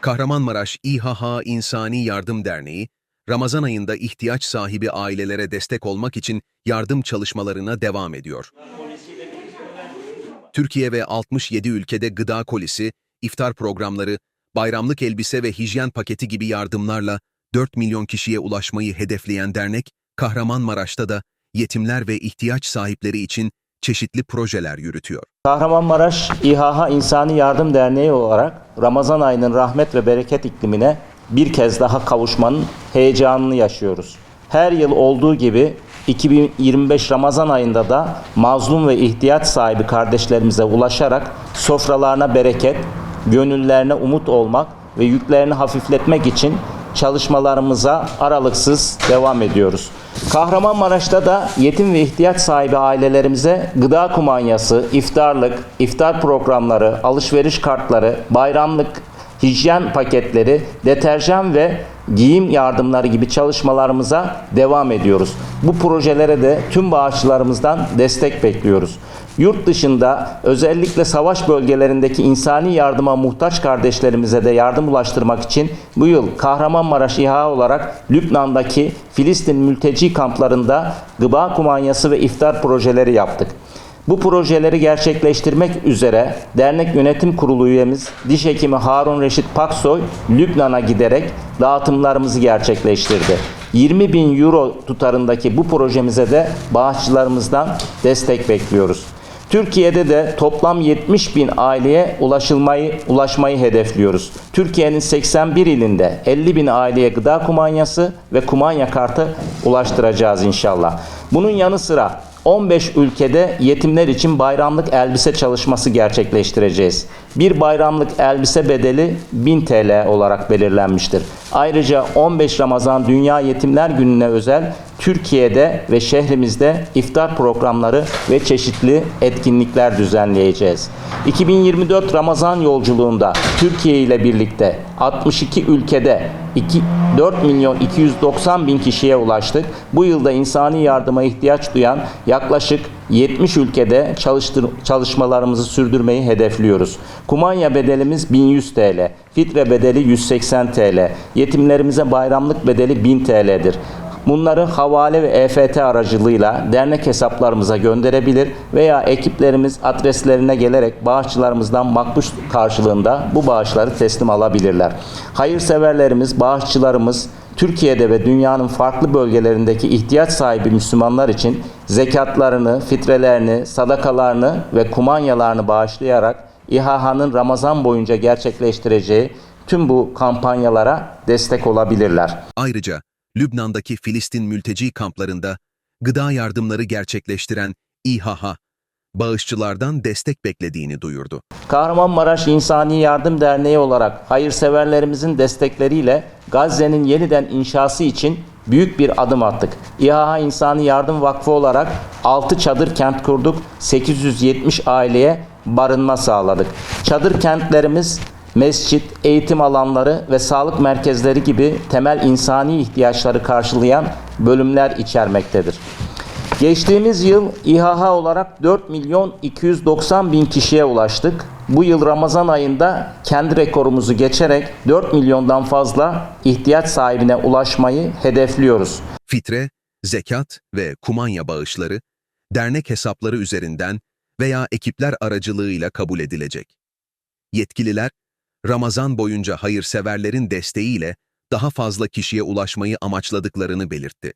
Kahramanmaraş İHH İnsani Yardım Derneği, Ramazan ayında ihtiyaç sahibi ailelere destek olmak için yardım çalışmalarına devam ediyor. Türkiye ve 67 ülkede gıda kolisi, iftar programları, bayramlık elbise ve hijyen paketi gibi yardımlarla 4 milyon kişiye ulaşmayı hedefleyen dernek, Kahramanmaraş'ta da yetimler ve ihtiyaç sahipleri için çeşitli projeler yürütüyor. Kahramanmaraş İHH İnsani Yardım Derneği olarak Ramazan ayının rahmet ve bereket iklimine bir kez daha kavuşmanın heyecanını yaşıyoruz. Her yıl olduğu gibi 2025 Ramazan ayında da mazlum ve ihtiyaç sahibi kardeşlerimize ulaşarak sofralarına bereket, gönüllerine umut olmak ve yüklerini hafifletmek için çalışmalarımıza aralıksız devam ediyoruz. Kahramanmaraş'ta da yetim ve ihtiyaç sahibi ailelerimize gıda kumanyası, iftarlık, iftar programları, alışveriş kartları, bayramlık hijyen paketleri, deterjan ve giyim yardımları gibi çalışmalarımıza devam ediyoruz. Bu projelere de tüm bağışçılarımızdan destek bekliyoruz. Yurt dışında özellikle savaş bölgelerindeki insani yardıma muhtaç kardeşlerimize de yardım ulaştırmak için bu yıl Kahramanmaraş İHA olarak Lübnan'daki Filistin mülteci kamplarında gıda kumanyası ve iftar projeleri yaptık. Bu projeleri gerçekleştirmek üzere dernek yönetim kurulu üyemiz diş hekimi Harun Reşit Paksoy Lübnan'a giderek dağıtımlarımızı gerçekleştirdi. 20 bin euro tutarındaki bu projemize de bağışçılarımızdan destek bekliyoruz. Türkiye'de de toplam 70 bin aileye ulaşılmayı ulaşmayı hedefliyoruz. Türkiye'nin 81 ilinde 50 bin aileye gıda kumanyası ve kumanya kartı ulaştıracağız inşallah. Bunun yanı sıra 15 ülkede yetimler için bayramlık elbise çalışması gerçekleştireceğiz. Bir bayramlık elbise bedeli 1000 TL olarak belirlenmiştir. Ayrıca 15 Ramazan Dünya Yetimler Günü'ne özel Türkiye'de ve şehrimizde iftar programları ve çeşitli etkinlikler düzenleyeceğiz. 2024 Ramazan yolculuğunda Türkiye ile birlikte 62 ülkede 2, 4 milyon 290 bin kişiye ulaştık. Bu yılda insani yardıma ihtiyaç duyan yaklaşık 70 ülkede çalıştır, çalışmalarımızı sürdürmeyi hedefliyoruz. Kumanya bedelimiz 1100 TL, fitre bedeli 180 TL, yetimlerimize bayramlık bedeli 1000 TL'dir. Bunları havale ve EFT aracılığıyla dernek hesaplarımıza gönderebilir veya ekiplerimiz adreslerine gelerek bağışçılarımızdan makbuş karşılığında bu bağışları teslim alabilirler. Hayırseverlerimiz, bağışçılarımız Türkiye'de ve dünyanın farklı bölgelerindeki ihtiyaç sahibi Müslümanlar için zekatlarını, fitrelerini, sadakalarını ve kumanyalarını bağışlayarak İHH'nın Ramazan boyunca gerçekleştireceği tüm bu kampanyalara destek olabilirler. Ayrıca Lübnan'daki Filistin mülteci kamplarında gıda yardımları gerçekleştiren İHH, bağışçılardan destek beklediğini duyurdu. Kahramanmaraş İnsani Yardım Derneği olarak hayırseverlerimizin destekleriyle Gazze'nin yeniden inşası için büyük bir adım attık. İHA İnsani Yardım Vakfı olarak 6 çadır kent kurduk. 870 aileye barınma sağladık. Çadır kentlerimiz mescit, eğitim alanları ve sağlık merkezleri gibi temel insani ihtiyaçları karşılayan bölümler içermektedir. Geçtiğimiz yıl İHH olarak 4 milyon 290 bin kişiye ulaştık. Bu yıl Ramazan ayında kendi rekorumuzu geçerek 4 milyondan fazla ihtiyaç sahibine ulaşmayı hedefliyoruz. Fitre, zekat ve kumanya bağışları, dernek hesapları üzerinden veya ekipler aracılığıyla kabul edilecek. Yetkililer, Ramazan boyunca hayırseverlerin desteğiyle daha fazla kişiye ulaşmayı amaçladıklarını belirtti.